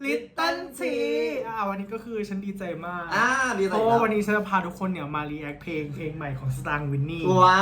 Little T อ่าวันนี้ก็คือฉันดีใจมากอ่าดีใจเพราะว่าวันนี้ฉันจะพาทุกคนเนี่ยมารีแอคเพลงเพลงใหม่ของสตางค์วินนี่ว้า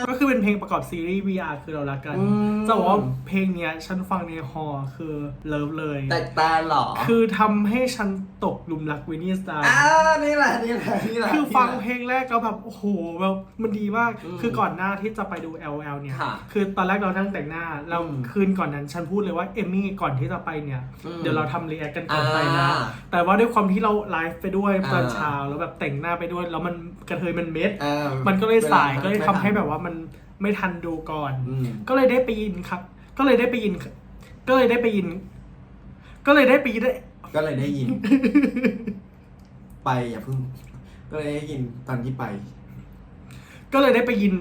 วก็คือเป็นเพลงประกอบซีรีส์ VR คือเรารักกันอืมจะบอกว่าเพลงเนี้ยฉันฟังในฮอลล์คือเลิฟเลยแต่แต่หรอ คือทำให้ฉันตกหลุมรักวินนี่สตาร์อ่านี่แหละนี่แหละนี่แหละคือฟังนี่แหละเพลงแรกแล้วแบบโอ้โหแบบมันดีมากอืมคือก่อนหน้าที่จะไปดู LL เนี่ยค่ะคือตอนแรกเรานั่งแต่งหน้าเราอืมคืนก่อนนั้นฉันพูดเลยว่าเอมมี่ก่อนที่จะไปเนี่ยอืมเดี๋ยวเราทำรีแอคกันก่อนไปนะอ่าแต่ว่าด้วยความที่เราไลฟ์ไปด้วยตอนอ่าเช้าแล้วแบบแต่งหน้าไปด้วยแล้วมันกระเทยมันเม็ดเออมันก็เลยสายวก็เลยทำให้แบบว่ามันไม่ทันดูก่อนอืมก็เลยได้ไปยินครับ ก็เลยได้ไปยิน ก็เลยได้ไปยิน ก็เลยได้ไปยินได้ ก็เลยได้ยิน ไปอย่าเพิ่ง ก็เลยได้ยินตอนที่ไป ก็เลยได้ไปยิน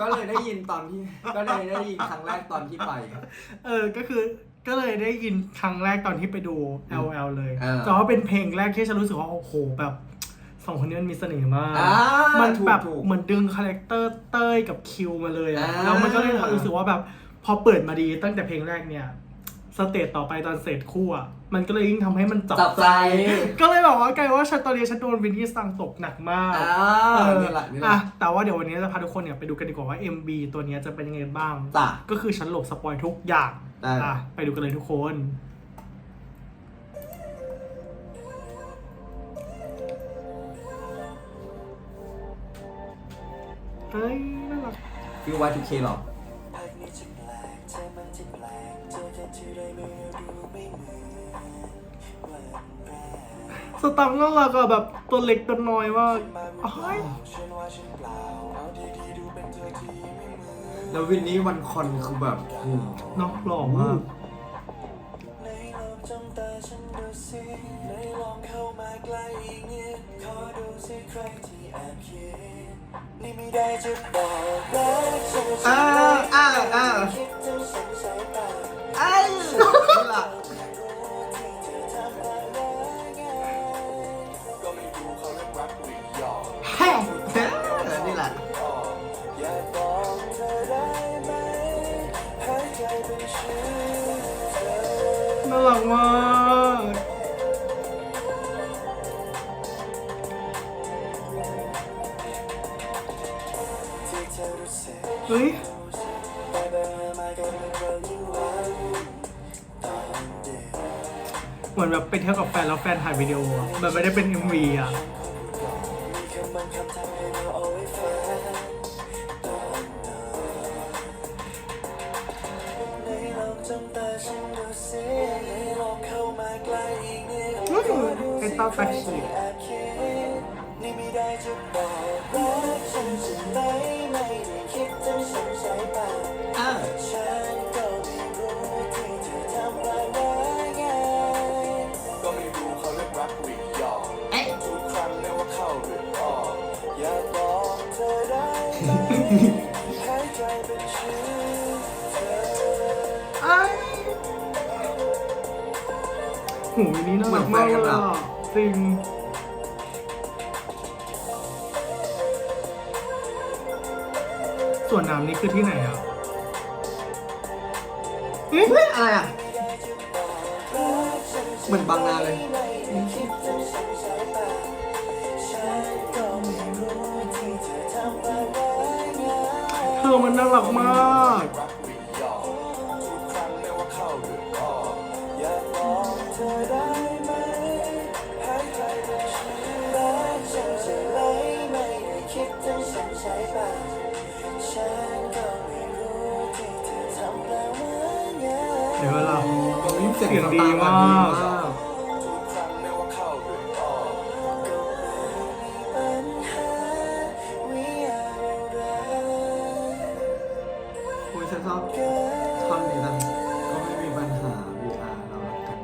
ก็เลยได้ยินตอนที่ ก็เลยได้ยินครั้งแรกตอนที่ไป เออ ก็คือ ก็เลยได้ยินครั้งแรกตอนที่ไปดู LL เลยเออแต่ว่าเป็นเพลงแรกที่ฉันรู้สึกว่า โอ้โหแบบสองคนนี้มันมีเสน่ห์มาก อ่ามันถูกแบบถูก เหมือนดึงคาแรคเตอร์เต้ยกับคิวมาเลยอะอ่า แล้วมันก็เลยรู้สึกว่าแบบ พอเปิดมาดีตั้งแต่เพลงแรกเนี่ย สเตจต่อไปตอนเสร็จคู่อะมันก็เลยยิ่งทำให้มันจับจับใจก็เลยบอกว่ากลายว่าฉันตอนนี้ฉันโดนวินนี่สั่งตกหนักมากอ่าเออนี่แหละนี่แหอะละแต่ว่าเดี๋ยววันนี้จะพาทุกคนเนี่ยไปดูกันดีกว่าว่า MB ตัวเนี้ยจะเป็นยังไงบ้าง จ้ะ ก็คือฉันหลบสปอยทุกอย่าง ได้อะไปดูกันเลยทุกคน เฮ้ยน่ารักฟิว Y2K หรอสตังค์น่ารักอะแบบตัวเล็กตัวน้อยมากเฮ้ย แล้ววินนี่วันคอนคือแบบโอ้โหน้องหล่อมากนี่ไม่ได้จะบอกรักฉันอ่าอ่าอ่า เฮ้ยเหมือนแบบไปเที่ยวกับแฟนแล้วแฟนถ่ายวิดีโออะแบบไม่ได้เป็น MV อะมีคำบางคำทำให้เราเอาไว้ฝันตอนนอนในลองจ้องตาฉันดูสิในลองเข้ามาใกล้อีกนิดอืมไอ้เต้าตาเขียวแอบคิดนี่ไม่ได้จะบ อกรักฉันจะไม่ไม่ได้คิดถึงฉันใช่ป่ะอ่าฉันก็ไม่รู้ที่เธอทำอะไรไงก็ไม่รู้เขาเรียกรักหรือหยอกเอ๊ะทุกครั้งไม่ว่าเข้าหรือออกอยากบอกเธอได้ไหมหายใจเป็นชื่อเธอไอ้หูยนี่น่ารักมากเลยอะจริง ส่วนน้ำนี่คือที่ไหนอะเอ๊ะเฮ้ยอะไรอะ เหมือนบางนาเลยคิดถึงฉันใช่ป่ะฉันก็ไม่รู้ที่เธอทำอะไรไงเธอมันน่ารักมาก หาวิอะไรโอ้ยฉันชอบท่อนนี้นะก็ไม่มีปัญหา VR เรารักกัน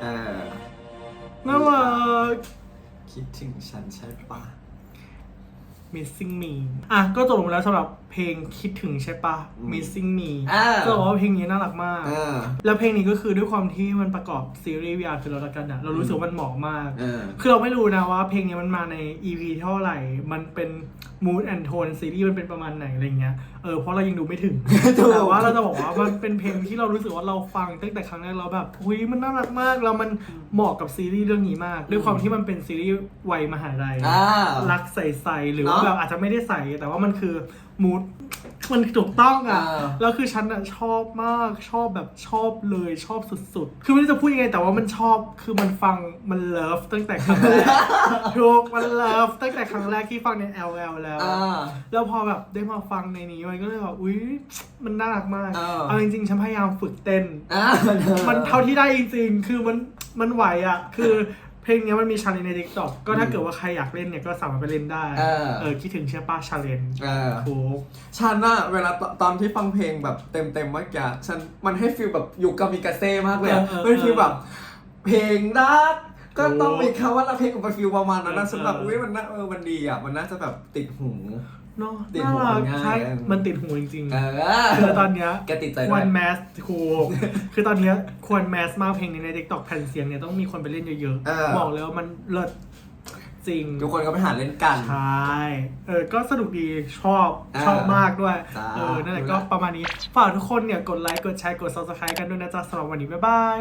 เออน่ารักคิดถึงฉันใช่ปะ missing me อะก็จบลงแล้วสำหรับเพลงคิดถึงใช่ปะอืม missing me อ่า จะบอกว่าเพลงนี้น่ารักมาก เออ แล้วเพลงนี้ก็คือด้วยความที่มันประกอบซีรีส์ VR คือเราละกันอะเรารู้สึกว่ามันเหมาะมาก เออ คือเราไม่รู้นะว่าเพลงนี้มันมาใน EP เท่าไหร่ มันเป็น mood and tone ซีรีส์มันเป็นประมาณไหนอะไรเงี้ย เออเพราะเรายังดูไม่ถึง ถูก แต่ว่าเราจะบอกว่ามันเป็นเพลงที่เรารู้สึกว่าเราฟังตั้งแต่ครั้งแรกเราแบบอุ้ยมันน่ารักมาก แล้วมันเหมาะกับซีรีส์เรื่องนี้มาก ด้วยความที่มันเป็นซีรีส์วัยมหาลัย อ่า รักใสๆหรือว่าเนอะแบบอาจจะไม่ได้ใสแต่ว่ามันคือมูดมันถูกต้องอะอ่าแล้วคือฉันอะชอบมากชอบแบบชอบเลยชอบสุดๆ คือไม่รู้จะพูดยังไงแต่ว่ามันชอบคือมันฟังมันเลิฟตั้งแต่ครั้งแรกถูกมันเลิฟตั้งแต่ครั้งแรกที่ฟังใน LL แล้ว อ่า แล้วพอแบบได้มาฟังในนี้มันก็เลยแบบอุ้ยมันน่ารักมากเออ เอาจริงๆฉันพยายามฝึกเต้น อ่า มันเท่าที่ได้จริงๆ คือมันมันไหวอะ คือ เพลงเนี้ยมันมีชาเลนใน t ิ k t o k ก็ถ้าเกิดว่าใครอยากเล่นเนี่ยก็สามารถไปเล่นได้ เออ เออคิดถึงใช่ป้าชาเลนเออ ถูก ฉันอะเวลาตตอนที่ฟังเพลงแบบเต็มเต็มๆเมื่อกี้ฉันมันให้ฟีลแบบอยู่กับมิกาเซ่มากเลยอะเออเออมันฟีลแบบ เพลงรักก็ถูกต้องมีคำว่ารักเพลงกับฟีลประมาณนั้นนะเออฉันแบบเอออุ้ยมันน่าเออมันดีอะมันน่าจะแบบติดหู เนาะติดน่าหูรักง่ายใช่มันติดหูจริงเอๆอคือตอนเนี้ยแกติดใจคด้ววยรแมสถูกคือตอนเนี้ยควรแมสมากเพลงนี้ใน t ิ k t o k แผ่นเสียงเนี่ยต้องมีคนไปเล่นเยอะเออ ๆ บอกเลยว่ามันเลิศจริง ทุกคนก็ไปหาเล่นกัน ใช่ เออ ก็สนุกดี ชอบ อ่าชอบมากด้วย จ้า เออ นั่นแหละรู้ก็ละประมาณนี้ ฝากทุกคนเนี่ย กดไลค์ กดแชร์ กด subscribe กันด้วยนะจ๊ะสำหรับวันนี้ บ๊ายบาย